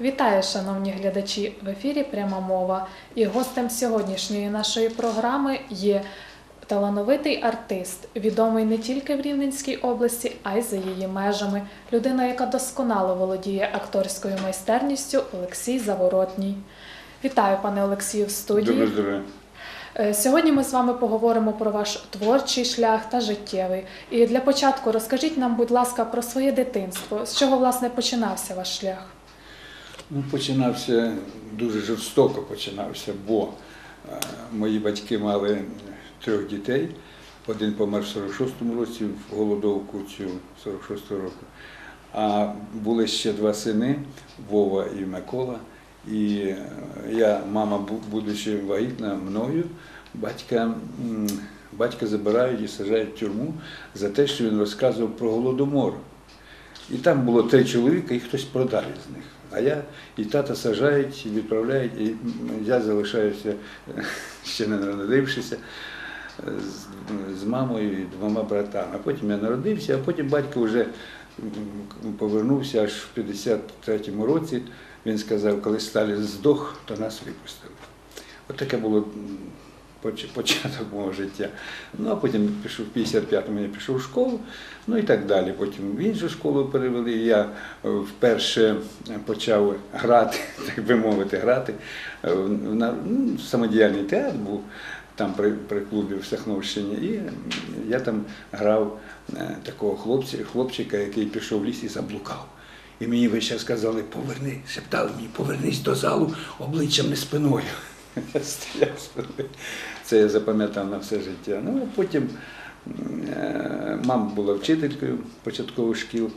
Вітаю, шановні глядачі! В ефірі пряма мова. І гостем сьогоднішньої нашої програми є талановитий артист, відомий не тільки в Рівненській області, а й за її межами. Людина, яка досконало володіє акторською майстерністю Олексій Заворотній. Вітаю, пане Олексію, в студії. Добре. Е, Сьогодні ми з вами поговоримо про ваш творчий шлях та життєвий. І для початку розкажіть нам, будь ласка, про своє дитинство. З чого власне починався ваш шлях? Ну, починався дуже жорстоко починався, бо е, мої батьки мали трьох дітей. Один помер в 46-му році в голодовку цю 46-го року. А були ще два сини Вова і Микола. І е, я, мама, будучи вагітна мною, батька, батька забирають і саджають в тюрму за те, що він розказував про голодомор. І там було три чоловіка, і хтось продав із них. А я і тата сажають, і відправляють, і я залишаюся, ще не народившися, з, мамою і двома братами. А потім я народився, а потім батько вже повернувся аж в 53-му році. Він сказав, коли Сталін здох, то нас випустили. От таке було початок мого життя. Ну а потім пішов в 55-му я пішов в школу, ну і так далі. Потім в іншу школу перевели. Я е, вперше почав грати, так би мовити, грати. е, в- ну, самодіяльний театр був там при, при клубі в Сахновщині. І я там грав е, такого хлопця, хлопчика, який пішов в ліс і заблукав. І мені весь час сказали, поверни, шептали мені, повернись до залу обличчям не спиною. Стояв. Це я запам'ятав на все життя. Ну, потім е, мама була вчителькою початкових шкіл,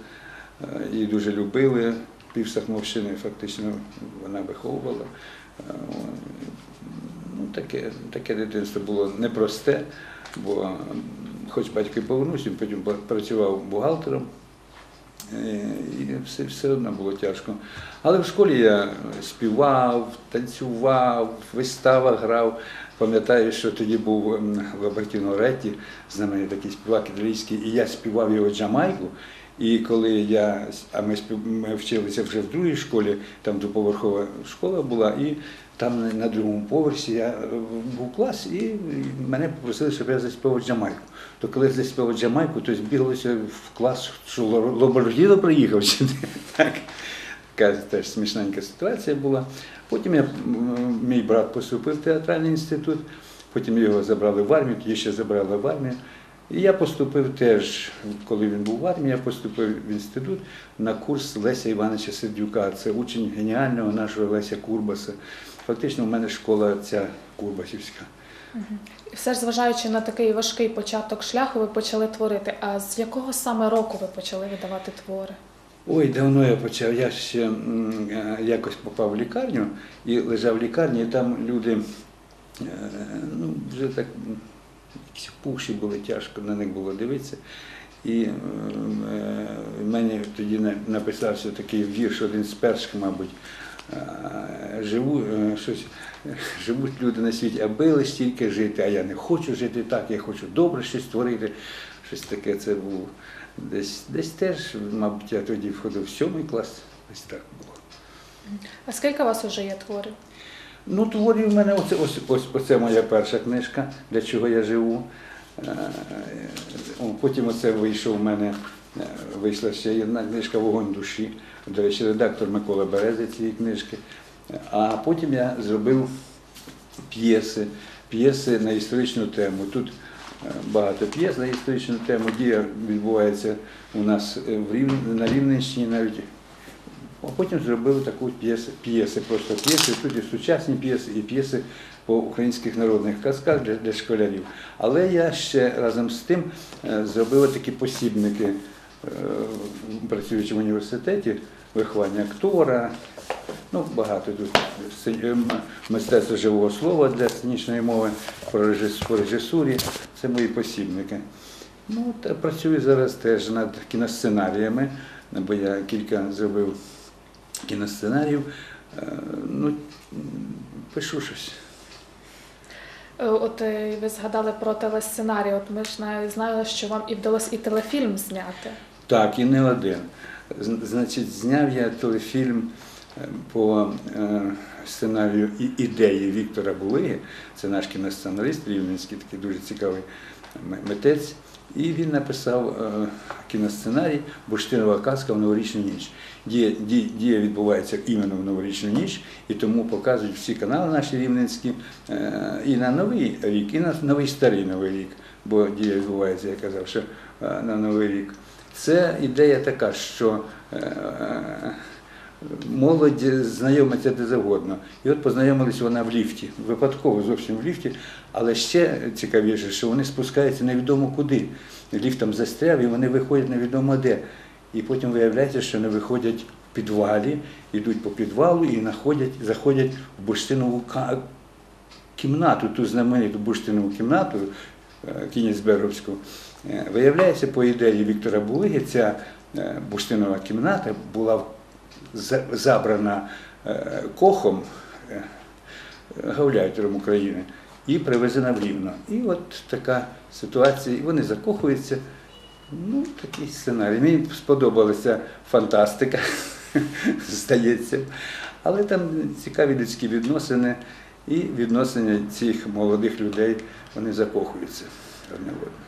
е, її дуже любили. Пів Сахновщини фактично вона виховувала. Е, Ну, таке, таке дитинство було непросте, бо хоч батько повернувся, потім працював бухгалтером. Е, І все, все одно було тяжко. Але в школі я співав, танцював, в виставах грав. Пам'ятаю, що тоді був ем, Лабертіно Ретті, знаменитий такий співак італійський, і я співав його Джамайку. І коли я, а ми, спів- ми вчилися вже в другій школі, там двоповерхова школа була, і там на- другому поверсі я е, був клас, і мене попросили, щоб я заспівав Джамайку. То коли я заспівав Джамайку, то збіглося в клас, що Лобардіно приїхав сюди. Так. Така теж смішненька ситуація була. Потім я, мій брат поступив в театральний інститут, потім його забрали в армію, тоді ще забрали в армію. І я поступив теж, коли він був в армії, я поступив в інститут на курс Леся Івановича Сердюка. Це учень геніального нашого Леся Курбаса. Фактично, у мене школа ця Курбасівська. Все ж зважаючи на такий важкий початок шляху, ви почали творити. А з якого саме року ви почали видавати твори? Ой, давно я почав. Я ще е, якось попав в лікарню і лежав в лікарні, і там люди е, ну, вже так якісь пухші були, тяжко на них було дивитися. І е, мені тоді написався такий вірш, один з перших, мабуть. Е, Живу, е, щось, живуть люди на світі, аби лиш тільки жити, а я не хочу жити так, я хочу добре щось створити. Щось таке це був десь, десь теж, мабуть, я тоді входив в сьомий клас, десь так було. А скільки у вас вже є творів? Ну, творів в мене оце, ось, ось, оце моя перша книжка, для чого я живу. Е, Потім оце вийшов у мене, вийшла ще одна книжка Вогонь душі. До речі, редактор Микола Берези цієї книжки. А потім я зробив п'єси, п'єси на історичну тему. Тут е, багато п'єс на історичну тему. Дія відбувається у нас е, в Рів... на Рівненщині навіть. А потім зробили таку п'єси, п'єси, просто п'єси. Тут і сучасні п'єси, і п'єси по українських народних казках для, для школярів. Але я ще разом з тим е, зробив такі посібники, е, працюючи в університеті, виховання актора. Ну, багато тут сцен- е, мистецтво живого слова для сценічної мови, по режис- по режисурі. Це мої посібники. Ну, та працюю зараз теж над кіносценаріями, бо я кілька зробив кіносценаріїв. Е, Ну, пишу щось. Е, От е, ви згадали про телесценарій. От ми ж знали, що вам і вдалося і телефільм зняти. Так, і не один. Значить, зняв я телефільм е, по е, сценарію і ідеї Віктора Булиги, це наш кіносценарист рівненський, такий дуже цікавий митець. І він написав е, кіносценарій Бурштинова казка в новорічну ніч. Дія, ді- дія відбувається іменно в новорічну ніч, і тому показують всі канали наші рівненські і на новий рік, і на новий старий новий рік, бо дія відбувається, я казав, що на новий рік. Це ідея така, що е, молодь знайомиться де завгодно. І от познайомились вона в ліфті, випадково зовсім в ліфті, але ще цікавіше, що вони спускаються невідомо куди. Ліфт там застряв і вони виходять невідомо де. І потім виявляється, що вони виходять в підвалі, йдуть по підвалу і знаходять, заходять в бурштинову кімнату, ту знамениту бурштинову кімнату е, Кінецберовську. Е, Виявляється, по ідеї Віктора Булиги, ця е, бурштинова кімната була забрана е, кохом, е, гауляйтером України, і привезена в Рівно. І от така ситуація, і вони закохуються. Ну, такий сценарій. Мені сподобалася фантастика, здається. Але там цікаві людські відносини і відносини цих молодих людей, вони закохуються одне в одне.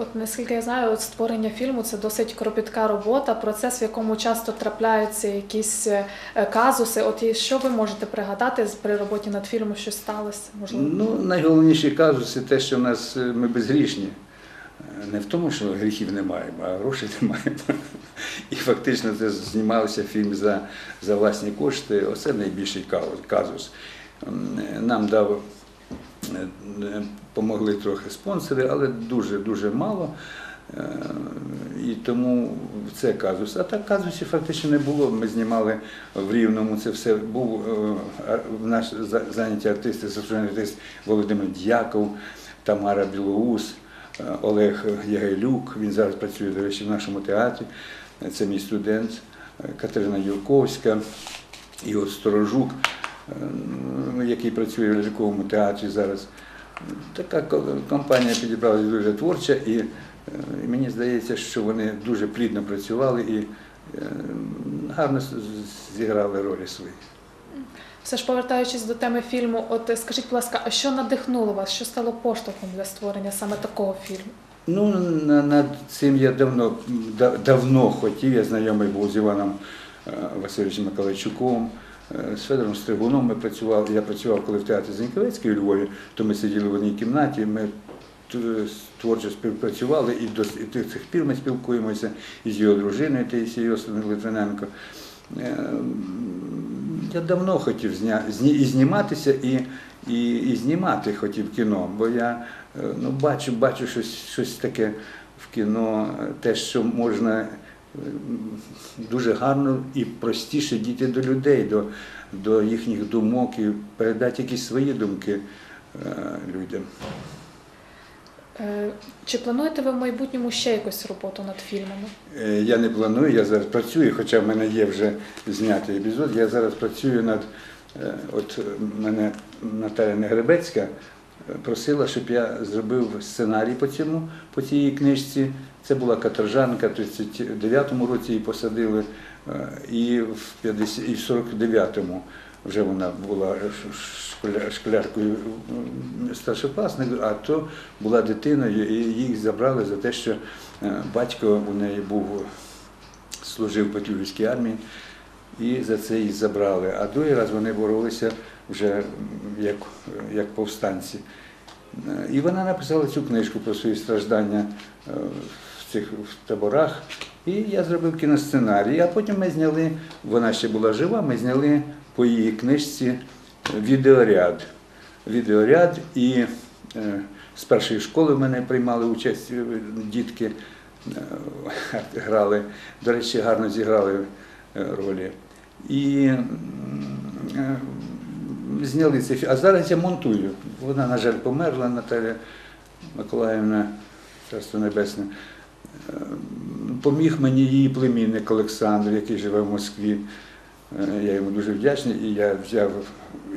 От наскільки я знаю, от створення фільму це досить кропітка робота, процес, в якому часто трапляються якісь е, казуси. От і що ви можете пригадати при роботі над фільмом, що сталося? Можливо, Ну, найголовніший казус це те, що в нас е, ми безгрішні. Е, Не в тому, що гріхів не маємо, а грошей не маємо. І фактично це знімався фільм за, за власні кошти. Оце найбільший казус. Нам дав, помогли трохи спонсори, але дуже-дуже мало. Е, І тому це казус. А так казусів фактично не було. Ми знімали в Рівному це все. Був е, наш за- зайняті артисти, заслужений артист Володимир Дяков, Тамара Білоус, е, Олег Ягелюк. Він зараз працює, до речі, в нашому театрі. Це мій студент, Катерина Юрковська, Ігор Сторожук, який працює в ляльковому театрі зараз. Така компанія підібралася дуже творча, і е, мені здається, що вони дуже плідно працювали і е, гарно зіграли ролі свої. все ж повертаючись до теми фільму, от е, скажіть, будь ласка, а що надихнуло вас? Що стало поштовхом для створення саме такого фільму? Ну, над цим я давно, давно хотів, я знайомий був з Іваном е, Васильовичем Миколайчуком, е, з Федором Стригуном ми працювали. Я працював, коли в театрі Зіньковецький у Львові, то ми сиділи в одній кімнаті, ми творчо співпрацювали і до цих пір ми спілкуємося із його дружиною Таїсією Литвиненко. Е, Я давно хотів зня... і зніматися, і, і, і знімати хотів кіно, бо я е, ну, бачу, бачу щось, щось таке в кіно, е, те, що можна е, дуже гарно і простіше дійти до людей, до, до їхніх думок і передати якісь свої думки е, людям. Е, Чи плануєте ви в майбутньому ще якусь роботу над фільмами? Е, Я не планую, я зараз працюю, хоча в мене є вже знятий епізод. Я зараз працюю над от мене Наталя Негребецька просила, щоб я зробив сценарій по цьому, по цій книжці. Це була каторжанка, в 39-му році її посадили, е, і в 50, і в 49-му вже вона була школя- школяркою м, а то була дитиною, і їх забрали за те, що е, батько у неї був служив в Петлюрівській армії, і за це їх забрали. А другий раз вони боролися вже як, як повстанці. Е, І вона написала цю книжку про свої страждання цих в таборах. І я зробив кіносценарій. А потім ми зняли, вона ще була жива, ми зняли по її книжці відеоряд. Відеоряд і е, з першої школи в мене приймали участь е, дітки, е, грали, до речі, гарно зіграли е, ролі. І е, зняли цей фільм. А зараз я монтую. Вона, на жаль, померла, Наталя Миколаївна, Царство Небесне. Е, Поміг мені її племінник Олександр, який живе в Москві. Е, Я йому дуже вдячний, і я взяв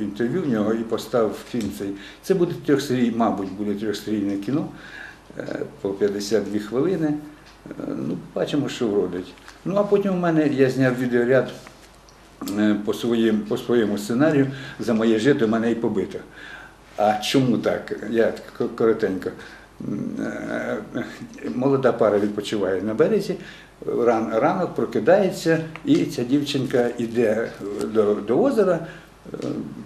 інтерв'ю в нього і поставив фільм цей. Це буде трьохсерій, мабуть, буде трьохсерійне кіно е, по 52 хвилини. Ну, бачимо, що вродить. Ну, а потім у мене я зняв відеоряд по, своїм, по своєму сценарію за моє жито мене і побито. А чому так? Я коротенько. Е, Молода пара відпочиває на березі, ран, ранок прокидається, і ця дівчинка йде до, до озера, е,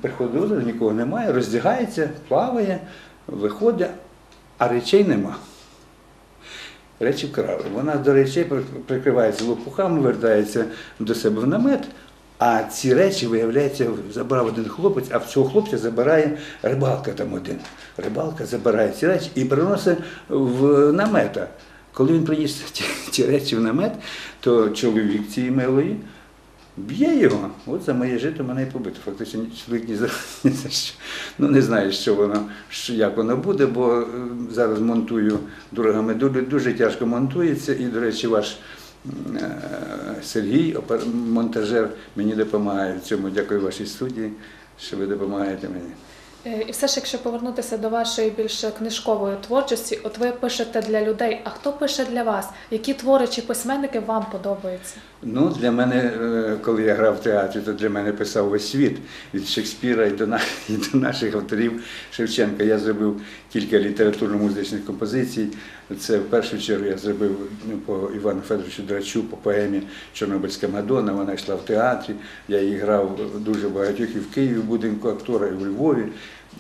приходить до озера, нікого немає, роздягається, плаває, виходить, а речей нема. Речі вкрали. Вона до речей прикривається лопухами, вертається до себе в намет, а ці речі, виявляється, забрав один хлопець, а в цього хлопця забирає рибалка там один. Рибалка забирає ці речі і приносить в намета. Коли він приніс ті, ті речі в намет, то чоловік цієї милої б'є його. От за моє жито мене і побито. Фактично чоловік ні за, що. Ну не знаю, що воно, що, як воно буде, бо е, зараз монтую дорогами. Дуже, дуже тяжко монтується. І, до речі, ваш Сергій, опер- монтажер, мені допомагає в цьому. Дякую вашій студії, що ви допомагаєте мені. Е, І все ж, якщо повернутися до вашої більш книжкової творчості, от ви пишете для людей. А хто пише для вас? Які твори чи письменники вам подобаються? Ну, для мене, е, коли я грав в театрі, то для мене писав весь світ від Шекспіра і до, і до наших авторів Шевченка. Я зробив кілька літературно-музичних композицій. Це в першу чергу я зробив ну, по Івану Федоровичу Драчу, по поемі Чорнобильська Мадонна. Вона йшла в театрі. Я її грав дуже багатьох і в Києві, в будинку актора, і в Львові.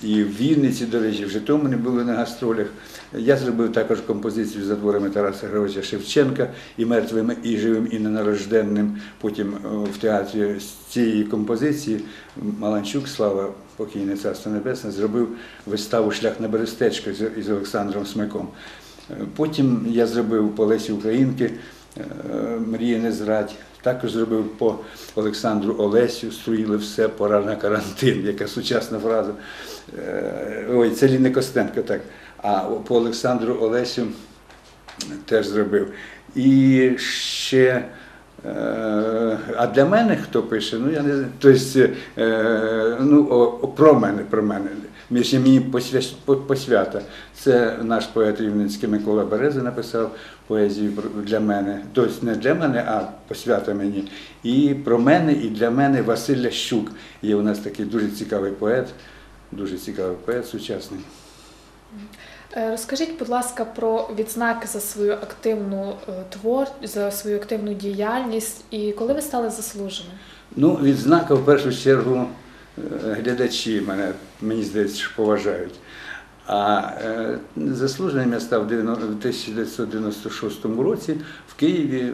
І в Вінниці, до речі, в Житомирі були на гастролях. Я зробив також композицію за творами Тараса Григоровича Шевченка і мертвим, і живим, і ненарожденним. Потім е, в театрі з цієї композиції Маланчук, слава покійне царство небесне, зробив виставу Шлях на Берестечко із Олександром Смиком. Е, Потім я зробив по Лесі Українки е, Мрія не зрадь. Також зробив по Олександру Олесю, струїли все, пора на карантин, яка сучасна фраза. Е, Ой, це Ліна Костенко, так. А по Олександру Олесю теж зробив. І ще. Е, А для мене хто пише? Ну я не знаю. Тобто, е, ну, про мене, про мене. Мені посвята. Це наш поет рівненський Микола Береза написав поезію для мене. Тобто не для мене, а посвята мені. І про мене, і для мене Василь Лящук. Є у нас такий дуже цікавий поет, дуже цікавий поет сучасний. Е, Розкажіть, будь ласка, про відзнаки за свою активну е, твор, за свою активну діяльність і коли ви стали заслуженим? Ну, відзнака в першу чергу е, глядачі мене, мені здається, що поважають. А заслуженим я став в 1996 році в Києві.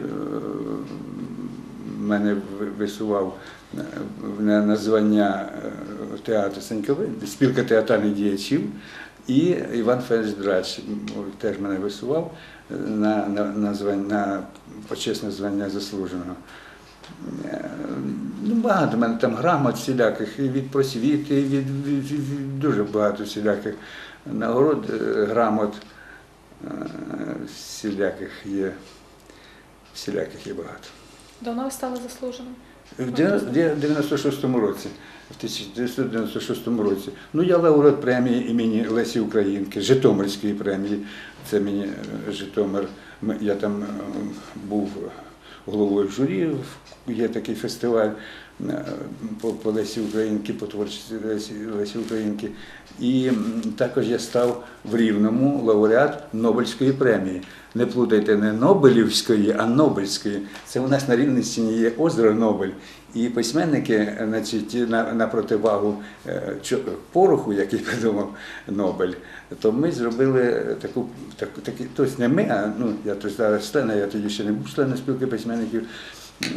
Мене висував на звання театру Санькови, спілка театральних діячів, і Іван Федорович Драч теж мене висував на, на, на, звання, на почесне звання заслуженого. Е, Ну, багато в мене там грамот всіляких, і від просвіти, і від, від, від, від дуже багато всіляких нагород, е, грамот е, всіляких є. Всіляких є багато. Давно ви стали заслуженим? В 96-му році, в 1996 році. Ну, я лауреат премії імені Лесі Українки, Житомирської премії. Це мені е, Житомир. Я там е, був головою журі. Є такий фестиваль е, по, Лесі Українки, по творчості Лесі, Лесі Українки. І також я став в Рівному лауреат Нобелівської премії. Не плутайте не Нобелівської, а Нобельської. Це у нас на Рівненщині є озеро Нобель. І письменники, значить, на, на противагу е, пороху, який придумав Нобель, то ми зробили таку, таку такі, тобто не ми, а ну, я то зараз член, я тоді ще не був членом спілки письменників. е,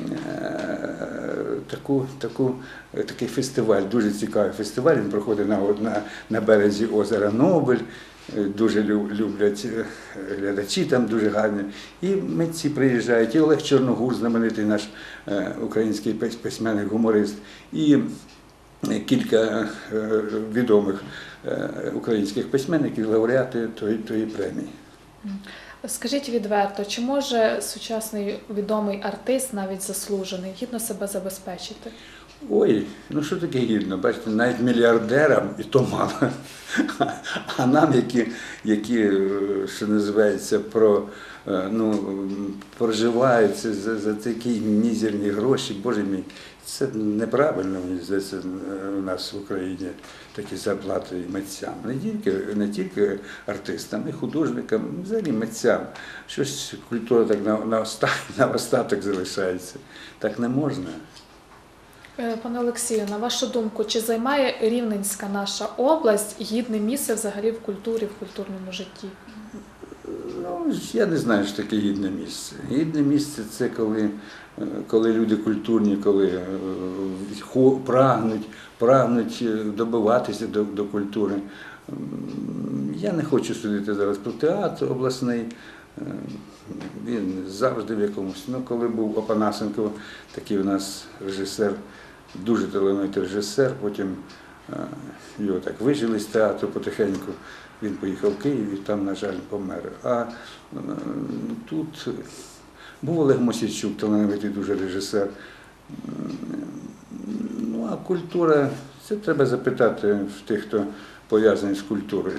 Таку, таку, е, такий фестиваль, дуже цікавий фестиваль. Він проходить на, на, на березі озера Нобель. Е, Дуже лю- люблять е, глядачі, там дуже гарні. І митці приїжджають, і Олег Чорногур, знаменитий наш е, український пис- письменник, гуморист, і кілька відомих українських письменників, лауреати тої, тої премії. Скажіть відверто, чи може сучасний відомий артист, навіть заслужений, гідно себе забезпечити? Ой, ну що таке гідно? Бачите, навіть мільярдерам і то мало. А нам, які, які е, що називається, про, е, ну, м, проживають за, за такі мізерні гроші. Боже мій, це неправильно, мені здається, у нас в Україні такі зарплати митцям. Не тільки, не тільки артистам, і художникам, взагалі митцям. Щось культура так на, на, оста, на остаток залишається. Так не можна. Е, Пане Олексію, на вашу думку, чи займає Рівненська наша область гідне місце взагалі в культурі, в культурному житті? Ну, я не знаю, що таке гідне місце. Гідне місце це коли, е, коли люди культурні, коли е, прагнуть, прагнуть добиватися до, до культури. Я не хочу судити зараз про театр обласний. Він завжди в якомусь. Ну, коли був Опанасенко, такий у нас режисер, дуже талановитий режисер, потім е, його так вижили з театру потихеньку. Він поїхав в Київ і там, на жаль, помер. А е, тут був Олег Мосійчук, талановитий дуже режисер. Ну, а культура, це треба запитати в тих, хто пов'язаний з культурою.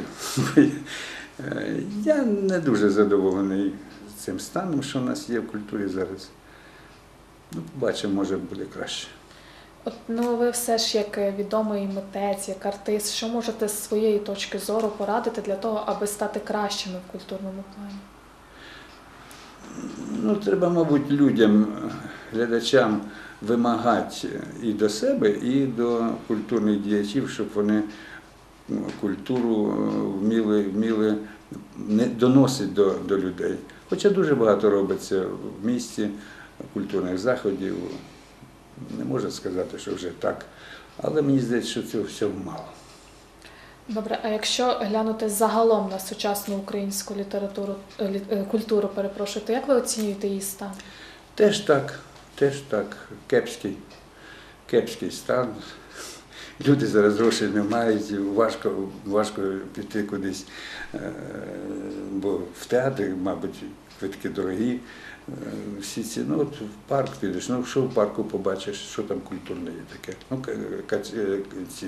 Я не дуже задоволений цим станом, що в нас є в культурі зараз. Ну, побачимо, може буде краще. От ну ви все ж як е, відомий митець, як артист, що можете з своєї точки зору порадити для того, аби стати кращими в культурному плані? Ну, треба, мабуть, людям, глядачам вимагати і до себе, і до культурних діячів, щоб вони культуру е, вміли, вміли не доносити до, до людей. Хоча дуже багато робиться в місті культурних заходів. Не можна сказати, що вже так. Але мені здається, що цього всього мало. Добре, а якщо глянути загалом на сучасну українську літературу е, е, культуру, перепрошую, то як ви оцінюєте її стан? Теж так, теж так, кепський, кепський стан. Люди зараз грошей не мають, важко, важко піти кудись, е, бо в театрі, мабуть, квитки дорогі. Е, Всі ці, ну от в парк підеш, ну що в парку побачиш, що там культурне є таке. Ну, е, ці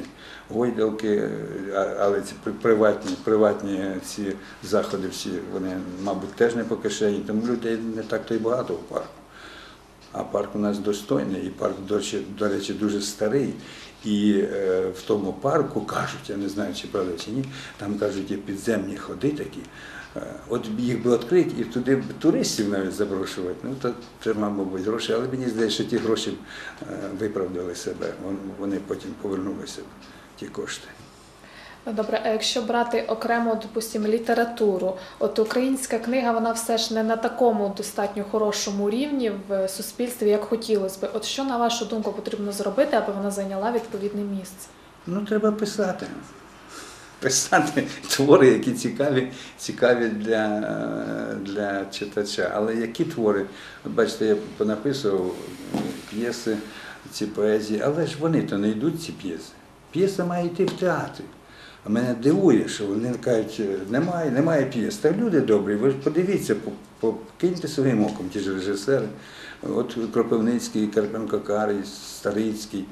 гойдалки, е, але ці приватні, приватні ці заходи всі, вони, мабуть, теж не по кишені, тому людей не так то й багато в парку. А парк у нас достойний, і парк, до речі, до речі, дуже старий. І е, в тому парку кажуть, я не знаю, чи правда чи ні, там кажуть, є підземні ходи такі. Е, от їх би відкрити і туди б туристів навіть запрошувати. Ну, то треба, мабуть, гроші, але мені здається, що ті гроші е, виправдали себе. Вони потім повернулися, ті кошти. Добре, а якщо брати окремо, допустимо, літературу, от українська книга, вона все ж не на такому достатньо хорошому рівні в суспільстві, як хотілося би. От що, на вашу думку, потрібно зробити, аби вона зайняла відповідне місце? Ну, треба писати. Писати твори, які цікаві, цікаві для, для читача. Але які твори? Бачите, я понаписував п'єси, ці поезії, але ж вони то не йдуть, ці п'єси. П'єса має йти в театрі. А мене дивує, що вони кажуть, немає, немає п'єс. Та люди добрі, ви ж подивіться, по- по- своїм оком ті ж режисери. От Кропивницький, Карпенко Карий, Старицький,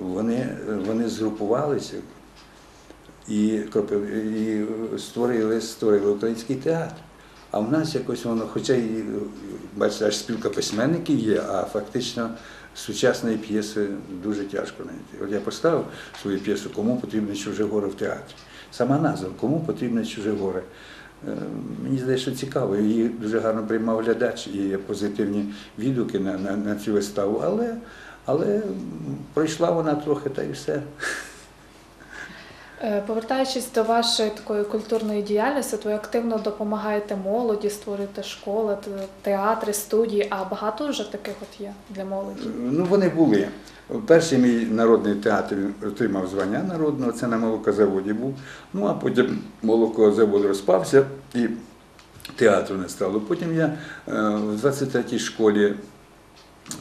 вони, вони згрупувалися і, і створили, створили український театр. А в нас якось воно, хоча і бачите, аж спілка письменників є, а фактично сучасної п'єси дуже тяжко знайти. От я поставив свою п'єсу Кому потрібне чуже горе в театрі. Сама назва Кому потрібне чуже горе. Е, Мені здається, що цікаво. Її дуже гарно приймав глядач, і позитивні відгуки на, на, на цю виставу, але, але пройшла вона трохи та й все. Е, Повертаючись до вашої такої культурної діяльності, то ви активно допомагаєте молоді, створюєте школи, театри, студії. А багато вже таких от є для молоді. Ну, вони були. Перший мій народний театр отримав звання народного, це на молокозаводі був. Ну, а потім молокозавод розпався і театру не стало. Потім я е, в 23-й школі,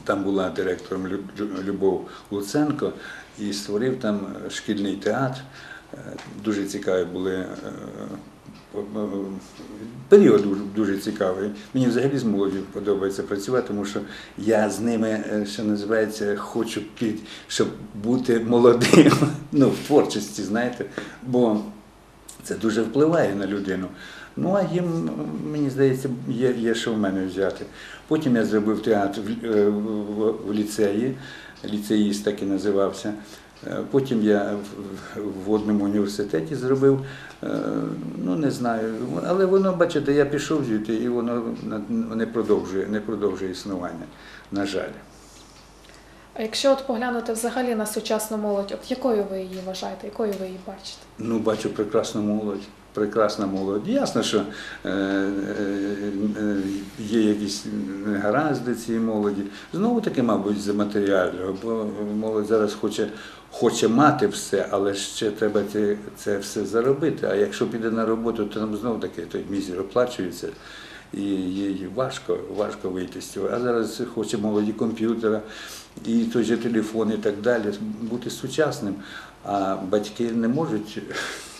там була директором Лю- Лю- Любов Луценко, і створив там шкільний театр. Дуже цікаві були. е, е, Період дуже, цікавий. Мені взагалі з молоді подобається працювати, тому що я з ними, е, що називається, хочу під, щоб бути молодим ну, в творчості, знаєте, бо це дуже впливає на людину. Ну а їм, мені здається, є, є що в мене взяти. Потім я зробив театр в, в, в ліцеї, ліцеїст так і називався. Е, Потім я в- одному університеті зробив, е, ну не знаю, але воно, бачите, я пішов звідти і воно не продовжує, не продовжує існування, на жаль. А якщо от поглянути взагалі на сучасну молодь, от якою ви її вважаєте, якою ви її бачите? Ну, бачу прекрасну молодь. Прекрасна молодь. Ясно, що е, е, е, є якісь негаразди цієї молоді. Знову таки, мабуть, за матеріального, бо молодь зараз хоче, хоче мати все, але ще треба це, це все заробити. А якщо піде на роботу, то там знову таки той мізер оплачується. І їй важко, важко вийти з цього. А зараз хоче молоді комп'ютера, і той же телефон, і так далі, бути сучасним. А батьки не можуть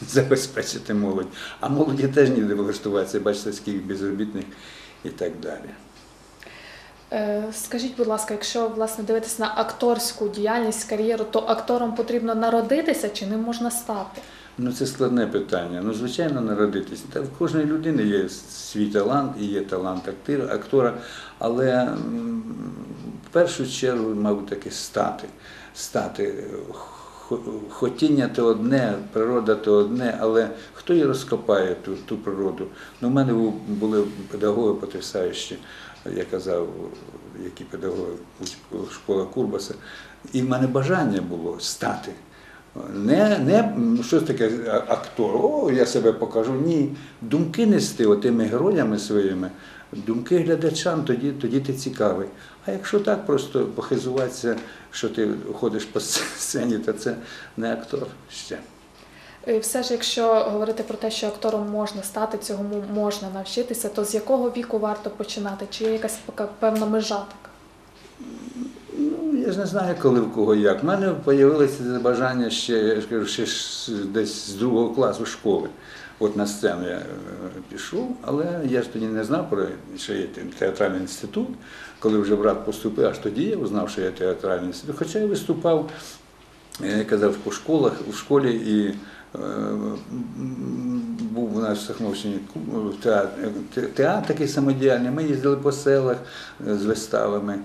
забезпечити молодь. А молоді теж ніде влаштуватися, бачите, скільки безробітних і так далі. Е, Скажіть, будь ласка, якщо власне дивитися на акторську діяльність, кар'єру, то актором потрібно народитися чи ним можна стати? Ну це складне питання. Ну, звичайно, народитись. Та в кожної людини є свій талант і є талант актора, але в першу чергу, мабуть, таки стати. стати. Хо- Хотіння то одне, природа то одне, але хто її розкопає ту, ту природу? Ну, в мене були педагоги потрясаючі, я казав, які педагоги школа Курбаса, і в мене бажання було стати. Не, не щось таке актор, о, я себе покажу. Ні. Думки нести отими героями своїми, думки глядачам, тоді, тоді ти цікавий. А якщо так просто похизуватися, що ти ходиш по сцені, то це не актор ще. І все ж, якщо говорити про те, що актором можна стати, цього можна навчитися, то з якого віку варто починати? Чи є якась певна межа така? Ну, я ж не знаю, коли в кого як. У мене з'явилося бажання ще, я ж кажу, ще десь з другого класу школи. От на сцену я е, пішов, але я ж тоді не знав про що є театральний інститут. Коли вже брат поступив, аж тоді я узнав, що є театральний інститут. Хоча я виступав, е, я казав, по школах, у школі і е, був у нас в Сахновщині театр, театр такий самодіяльний. Ми їздили по селах з виставами.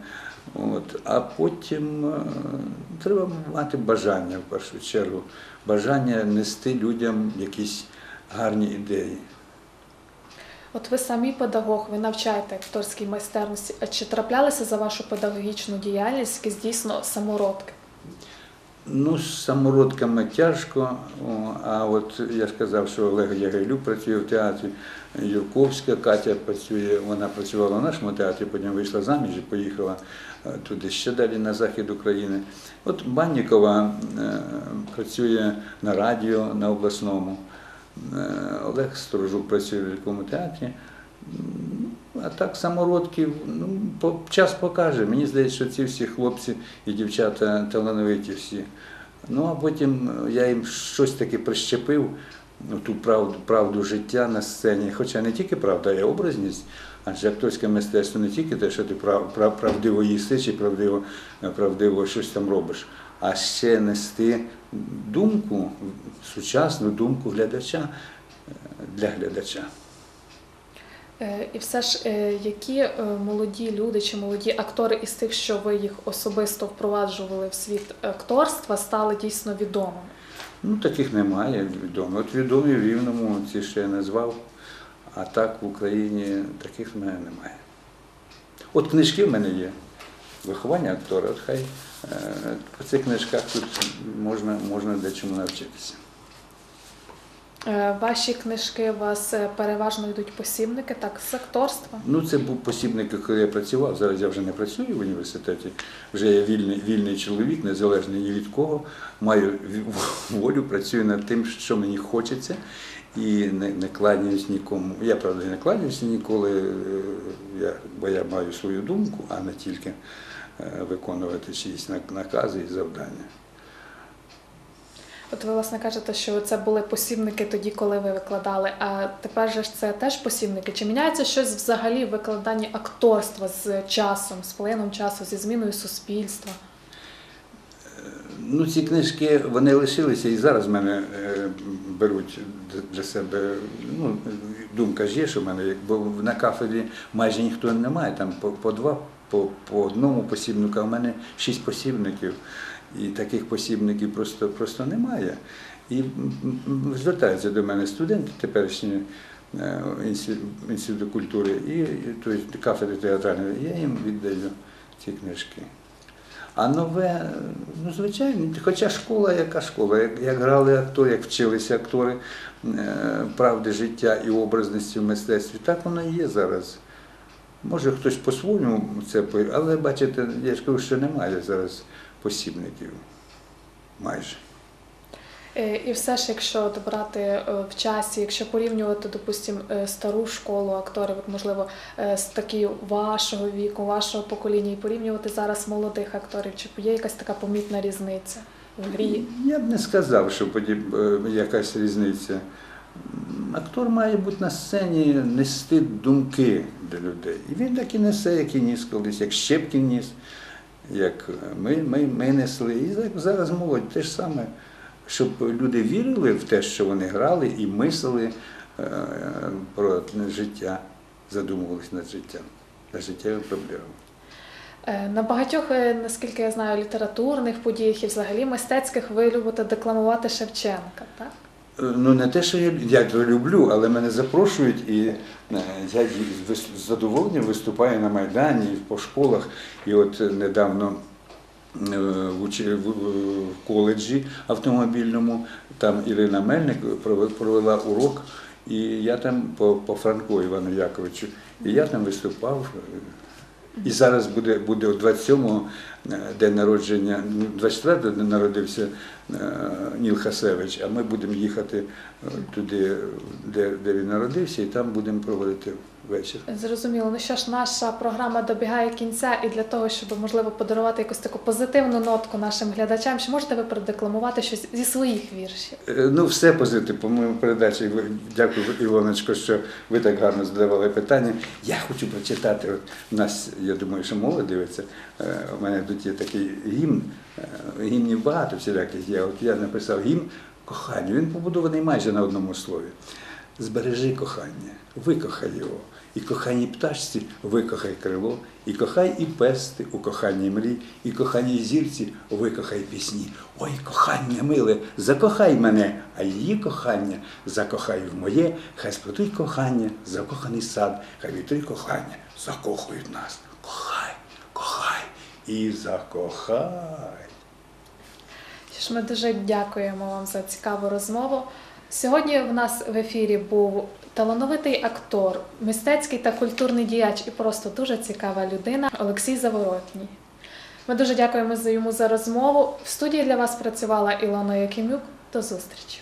От. А потім треба мати бажання в першу чергу, бажання нести людям якісь гарні ідеї. От ви самі педагог, ви навчаєте акторській майстерності. А чи траплялися за вашу педагогічну діяльність якісь дійсно самородки? Ну, з самородками тяжко, а от я ж казав, що Олег Ягайлюк працює в театрі, Юрковська Катя працює, вона працювала в нашому театрі, потім вийшла заміж і поїхала е, туди ще далі на захід України. От Баннікова е, працює на радіо на обласному. Е, Олег Сторожук працює в великому театрі. А так самородків, ну, час покаже. Мені здається, що ці всі хлопці і дівчата талановиті всі. Ну а потім е, я їм щось таке прищепив, ну, ту правду, правду життя на сцені. Хоча не тільки правда, а й образність. Адже акторське мистецтво не тільки те, що ти прав, прав, правдиво їси чи правдиво, е, правдиво щось там робиш, а ще нести думку, сучасну думку глядача е, для глядача. Е, І все ж, е, які молоді люди чи молоді актори із тих, що ви їх особисто впроваджували в світ акторства, стали дійсно відомими? Ну, таких немає відомих. От відомі в Рівному, ці ще я назвав, а так в Україні таких в мене немає. От книжки в мене є. Виховання актора, от хай по цих книжках тут можна, можна дечому навчитися. Е, Ваші книжки у вас е, переважно йдуть посібники, так, з акторства. Ну, це був посібник, коли я працював. Зараз я вже не працюю в університеті. Вже я вільний, вільний чоловік, незалежний ні від кого. Маю волю, працюю над тим, що мені хочеться, і не, не кланяюсь нікому. Я правда не кланяюся ніколи, е, я, бо я маю свою думку, а не тільки е, виконувати чиїсь накази і завдання. От ви власне кажете, що це були посібники тоді, коли ви викладали. А тепер же ж це теж посібники. Чи міняється щось взагалі в викладанні акторства з часом, з плином часу, зі зміною суспільства? Ну, ці книжки вони лишилися і зараз в мене е, беруть для себе. Ну, думка ж є, що в мене, бо на кафедрі майже ніхто не має, там по, по два, по, по одному посібнику, а в мене шість посібників. І таких посібників просто, просто немає. І звертаються до мене студенти теперішні е, інституту культури і, і тобто, кафедри театральної, я їм віддаю ці книжки. А нове, ну звичайно, хоча школа, яка школа, як, як грали актори, як вчилися актори е, правди життя і образності в мистецтві, так воно і є зараз. Може хтось по-своєму це, але бачите, я ж кажу, що немає зараз посібників. Майже. Е, І все ж, якщо от брати е, в часі, якщо порівнювати, допустим, е, стару школу акторів, от, можливо, з такі вашого віку, вашого покоління, і порівнювати зараз молодих акторів, чи є якась така помітна різниця в грі? Я б не сказав, що якась різниця. Актор має бути на сцені нести думки для людей. І він так і несе, як і ніс колись, як Щепкін ніс, як ми, ми, ми несли. І зараз молодь те ж саме, щоб люди вірили в те, що вони грали і мислили е, про життя, задумувалися над життям, над життєвими проблемами. Е, На багатьох, е, наскільки я знаю, літературних подіях і взагалі мистецьких ви любите декламувати Шевченка, так? Е, Ну, не те, що я, я люблю, але мене запрошують, і е, я з задоволенням виступаю на Майдані, по школах. І от е, недавно е, в, коледжі автомобільному, там Ірина Мельник прове- провела урок, і я там по, по Франку Івану Яковичу, і я там виступав. І зараз буде, буде о 27-го е, день народження, ну, 24-го народився е, Ніл Хасевич, а ми будемо їхати е, туди, де, де він народився, і там будемо проводити вечір. Зрозуміло. Ну що ж, наша програма добігає кінця, і для того, щоб можливо подарувати якусь таку позитивну нотку нашим глядачам, чи можете ви продекламувати щось зі своїх віршів? Е, Ну, все позитив, по-моєму, передачі. Дякую, Ілоночко, що ви так гарно задавали питання. Я хочу прочитати. От у нас, я думаю, що молодь дивиться. е, У мене тут є такий гімн. е, Гімнів багато всіляких є. От я написав гімн коханню. Він побудований майже на одному слові. Збережи кохання, викохай його. І коханій пташці викохай крило, і кохай і пести у коханні мрій, і коханій зірці викохай пісні. Ой, кохання миле, закохай мене, а її кохання закохай в моє, хай сплетуть кохання, закоханий сад, хай вітри кохання закохують нас. Кохай, кохай і закохай. Ж, ми дуже дякуємо вам за цікаву розмову. Сьогодні в нас в ефірі був талановитий актор, мистецький та культурний діяч і просто дуже цікава людина Олексій Заворотній. Ми дуже дякуємо йому за розмову. В студії для вас працювала Ілона Якимюк. До зустрічі!